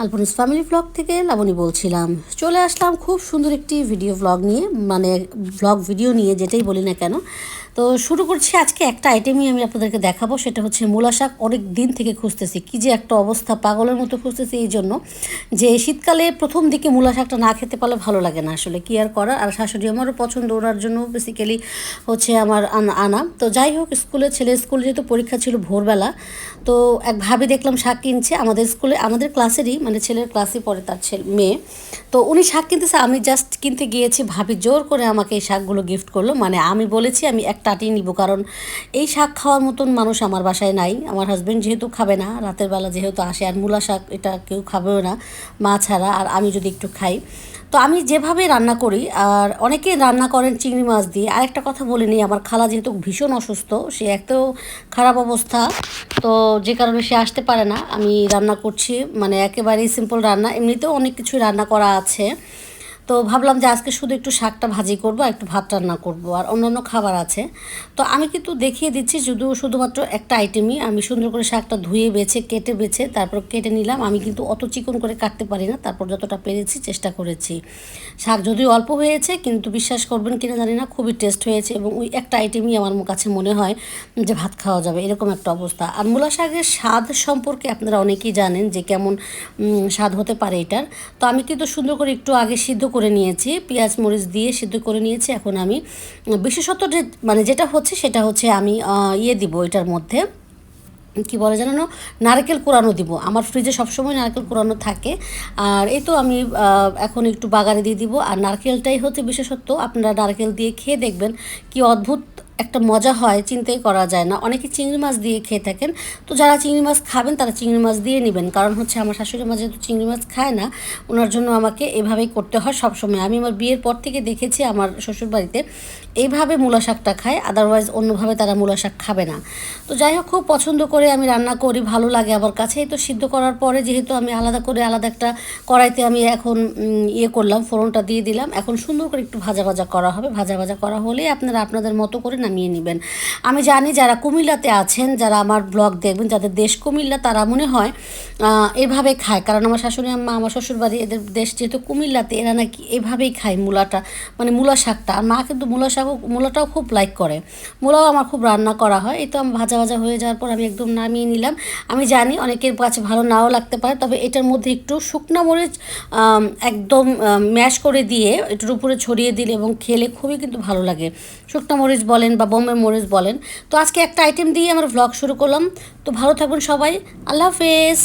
আলপনিস family blog থেকে লাবণী বলছিলাম। চলে আসলাম খুব সুন্দর একটি ভিডিও ব্লগ নিয়ে মানে ব্লগ ভিডিও নিয়ে যেটাই বলি না কেন। তো শুরু করছি আজকে একটা আইটেমই আমি আপনাদেরকে দেখাবো, সেটা হচ্ছে মূলা শাক অনেক দিন থেকে খুঁজতেছি। কি যে একটা অবস্থা, পাগলের মতো খুঁজতেছি এই জন্য যে শীতকালে প্রথম দিকে মূলা শাকটা না খেতে পারলে ভালো লাগে না আসলে, কি আর করার? আর শাশুড়ি আমারও পছন্দ, ওনার জন্য বেসিক্যালি হচ্ছে আমার আনা- তো যাই হোক, স্কুলে, ছেলে স্কুলে যেহেতু পরীক্ষা ছিল ভোরবেলা, তো এক ভাবি দেখলাম শাক কিনছে, আমাদের স্কুলে, আমাদের ক্লাসেরই মানে ছেলের ক্লাসে পড়ে তার ছেলে, মেয়ে। তো উনি শাক কিনতেছে, আমি জাস্ট কিনতে গিয়েছি, ভাবি জোর করে আমাকে এই শাকগুলো গিফট করল। মানে আমি বলেছি, আমি এক টাটি নিব, কারণ এই শাক খাওয়ার মতন মানুষ আমার বাসায় নাই। আমার হাজব্যান্ড যেহেতু খাবে না, রাতের বেলা যেহেতু আসে, আর মূলা শাক এটা কেউ খাবেও না, মা ছাড়া, আর আমি যদি একটু খাই। তো আমি যেভাবে রান্না করি, আর অনেকে রান্না করেন চিংড়ি মাছ দিয়ে, আরেকটা কথা বলিনি আমার খালা যেহেতু ভীষণ অসুস্থ, সে এত খারাপ অবস্থা। তো যে কারণে সে আসতে পারে না, আমি রান্না করছি। মানে একেবারেই সিম্পল রান্না। এমনিতেও অনেক কিছু রান্না করা আছে। তো ভাবলাম যে আজকে শুধু একটু শাকটা ভাজি করব একটু ভাত রান্না করব আর অন্যান্য খাবার আছে। তো আমি কিন্তু দেখিয়ে দিচ্ছি শুধু, শুধুমাত্র একটা আইটেমই আমি সুন্দর করে শাকটা ধুয়ে বেছে, কেটে বেছে, তারপর কেটে নিলাম। আমি কিন্তু অত চিকন করে কাটতে পারি না, তারপর যতটা পেরেছি চেষ্টা করেছি। শাক যদিও অল্প হয়েছে, কিন্তু বিশ্বাস করবেন কিনা জানি না, খুবই টেস্ট হয়েছে এবং ওই একটা আইটেমই আমার কাছে মনে হয় যে ভাত খাওয়া যাবে, এরকম একটা অবস্থা। আর মূলা শাকের স্বাদ সম্পর্কে আপনারা অনেকেই জানেন যে কেমন স্বাদ হতে পারে এটার। তো আমি কিন্তু সুন্দর করে একটু আগে সিদ্ধ করে নিয়েছি, পেঁয়াজ, মরিচ দিয়ে সিদ্ধ করে নিয়েছি। এখন আমি বিশেষত যে মানে যেটা হচ্ছে সেটা হচ্ছে আমি ইয়ে দিব এটার মধ্যে। কি বলে জানো? নারকেল কোরানো দিব। আমার ফ্রিজে সবসময় নারকেল কোরানো থাকে। আর এই তো আমি এখন একটু বাগারে দিয়ে দিব। আর নারকেলটাই হচ্ছে বিশেষত্ব। আপনারা নারকেল দিয়ে খেয়ে দেখবেন কি অদ্ভুত একটা মজা হয়, চিন্তাই করা যায় না। অনেকে চিংড়ি মাছ দিয়ে খেয়ে থাকেন। তো যারা চিংড়ি মাছ খাবেন, তারা চিংড়ি মাছ দিয়ে নেবেন। কারণ হচ্ছে আমার শাশুড়ি মা যেহেতু চিংড়ি মাছ খায় না, ওনার জন্য আমাকে এভাবেই করতে হয় সবসময়। আমি আমার বিয়ের পর থেকে দেখেছি আমার শ্বশুরবাড়িতে এইভাবে মূলা শাকটা খায় আদারওয়াইজ অন্যভাবে তারা মূলা শাক খাবে না। তো যাই হোক, খুব পছন্দ করে আমি রান্না করি, ভালো লাগে আমার কাছে। তো সিদ্ধ করার পরে যেহেতু আমি আলাদা করে আলাদা একটা কড়াইতে আমি এখন ইয়ে করলাম, ফোড়নটা দিয়ে দিলাম। এখন সুন্দর করে একটু ভাজা ভাজা করা হবে। ভাজা ভাজা করা হলেই আপনারা আপনাদের মতো করে নামিয়ে নেবেন। আমি জানি যারা কুমিল্লাতে আছেন, যারা আমার ব্লগ দেখবেন, যাদের দেশ কুমিল্লা, তারা মনে হয় এভাবে খায়। কারণ আমার শাশুড়ি আম্মা, আমার শ্বশুরবাড়ি, এদের দেশ যেহেতু কুমিল্লাতে, এরা নাকি এভাবেই খায় মূলাটা মানে মূলা শাকটা। আর মা কিন্তু মূলা শাকও, মূলাটাও খুব লাইক করে। মূলাও আমার খুব রান্না করা হয়। এই তো আমার ভাজা ভাজা হয়ে যাওয়ার পর আমি একদম নামিয়ে নিলাম। আমি জানি অনেকের কাছে ভালো নাও লাগতে পারে, তবে এটার মধ্যে একটু শুকনা মরিচ একদম ম্যাশ করে দিয়ে, এটার উপরে ছড়িয়ে দিলে এবং খেলে খুবই কিন্তু ভালো লাগে। শুকনা মরিচ বলেন বা বোম্বে মরিচ বলেন। তো আজকে একটা আইটেম দিয়ে আমার ভ্লগ শুরু করলাম। তো ভালো থাকবেন সবাই। আল্লাহ হাফেজ।